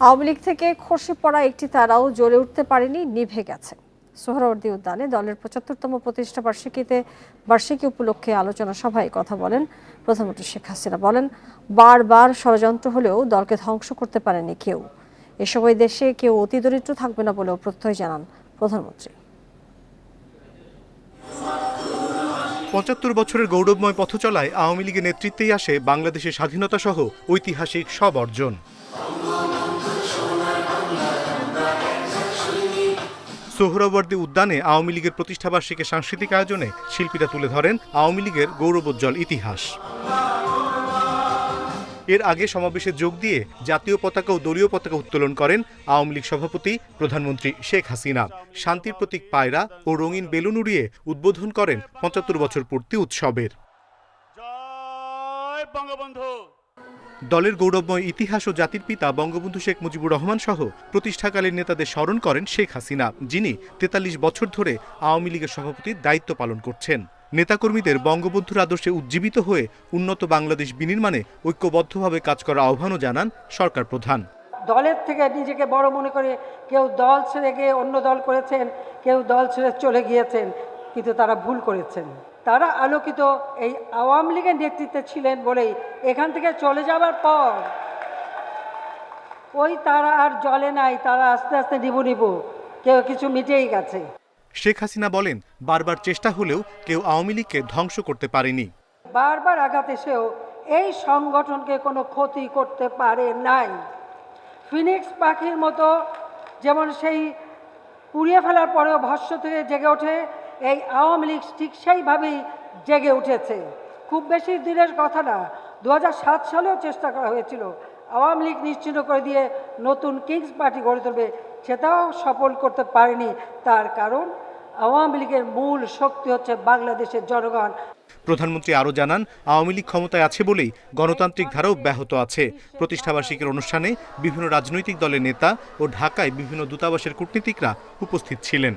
আওয়ামী লীগ থেকে খসে পড়া একটি তারাও জ্বলে উঠতে পারেনি, নিভে গেছে। সোহরাওয়ার্দী উদ্যানে দলের পঁচাত্তরতম প্রতিষ্ঠা বার্ষিকীতে বার্ষিকী উপলক্ষে আলোচনা সভায় কথা বলেন প্রধানমন্ত্রী শেখ হাসিনা। বলেন, বারবার ষড়যন্ত্র হলেও দলকে ধ্বংস করতে পারেনি কেউ। এ সময় দেশে কেউ অতি দরিদ্র থাকবে না বলেও প্রত্যয় জানান প্রধানমন্ত্রী। পঁচাত্তর বছরের গৌরবময় পথ চলায় আওয়ামী লীগের নেতৃত্বেই আসে বাংলাদেশের স্বাধীনতা সহ ঐতিহাসিক সব অর্জন। সোহরাবর্দী উদ্যানে আওয়ামী লীগের প্রতিষ্ঠাবার্ষিকী সাংস্কৃতিক আয়োজনে শিল্পীরা তুলে ধরেন আওয়ামী লীগের গৌরবোজ্জ্বল ইতিহাস। এর আগে সমাবেশে যোগ দিয়ে জাতীয় পতাকা ও দলীয় পতাকা উত্তোলন করেন আওয়ামী লীগ সভাপতি প্রধানমন্ত্রী শেখ হাসিনা। শান্তির প্রতীক পায়রা ও রঙিন বেলুন উড়িয়ে উদ্বোধন করেন পঁচাত্তর বছর পূর্তি উৎসবের। জয় বঙ্গবন্ধু। দলের গৌরবময় ইতিহাস ও জাতির পিতা বঙ্গবন্ধু শেখ মুজিবুর রহমান সহ প্রতিষ্ঠাকালীন নেতাদের স্মরণ করেন শেখ হাসিনা, যিনি তেতাল্লিশ বছর ধরে আওয়ামী লীগের সভাপতির দায়িত্ব পালন করছেন। নেতাকর্মীদের বঙ্গবন্ধুর আদর্শে উজ্জীবিত হয়ে উন্নত বাংলাদেশ বিনির্মাণে ঐক্যবদ্ধভাবে কাজ করার আহ্বানও জানান সরকার প্রধান। দলের থেকে নিজেকে বড় মনে করে কেউ দল ছেড়ে গিয়ে অন্য দল করেছেন, কেউ দল ছেড়ে চলে গিয়েছেন, কিন্তু তারা ভুল করেছেন। তারা আলোকিত এই আওয়ামী লীগের নেতৃত্বে ছিলেন বলেই এখান থেকে চলে যাবার পর ওই তারা আর জলে নাই তারা আস্তে আস্তে নিবু নিবু কেউ কিছু মিটেই গেছে। শেখ হাসিনা বলেন বারবার চেষ্টা হলেও কেউ আওয়ামী লীগকে ধ্বংস করতে পারেনি। বারবার আঘাত এসেও এই সংগঠনকে কোনো ক্ষতি করতে পারে নাই। ফিনিক্স পাখির মতো যেমন সেই পুড়িয়ে ফেলার পরেও ভস্য থেকে জেগে ওঠে এই আওয়ামী লীগ ঠিক সেইভাবেই জেগে উঠেছে। খুব বেশি দিনের কথা না দু হাজার সাত সালেও চেষ্টা করা হয়েছিল। আওয়ামী লীগ নিশ্চিন্ন করে দিয়ে নতুন কিংস পার্টি গড়ে তুলবে সেটাও সফল করতে পারেনি তার কারণ, আওয়ামী লীগের মূল শক্তি হচ্ছে বাংলাদেশের জনগণ। প্রধানমন্ত্রী আরও জানান, আওয়ামী লীগ ক্ষমতায় আছে বলেই গণতান্ত্রিক ধারাও ব্যাহত আছে। প্রতিষ্ঠাবার্ষিকীর অনুষ্ঠানে বিভিন্ন রাজনৈতিক দলের নেতা ও ঢাকায় বিভিন্ন দূতাবাসের কূটনীতিকরা উপস্থিত ছিলেন।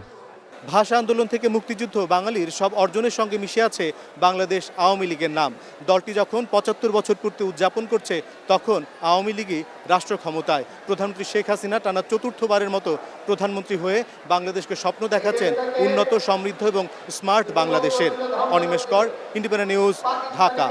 ভাষা আন্দোলন থেকে মুক্তিযুদ্ধ, বাঙালির সব অর্জনের সঙ্গে মিশে আছে বাংলাদেশ আওয়ামী লীগের নাম। দলটি যখন পঁচাত্তর বছর পূর্তি উদযাপন করছে, তখন আওয়ামী লীগই রাষ্ট্র ক্ষমতায়। প্রধানমন্ত্রী শেখ হাসিনা টানা চতুর্থবারের মতো প্রধানমন্ত্রী হয়ে বাংলাদেশকে স্বপ্ন দেখাচ্ছেন উন্নত, সমৃদ্ধ এবং স্মার্ট বাংলাদেশের। অনিমেষ কর, ইন্ডিপেন্ডেন্ট নিউজ, ঢাকা।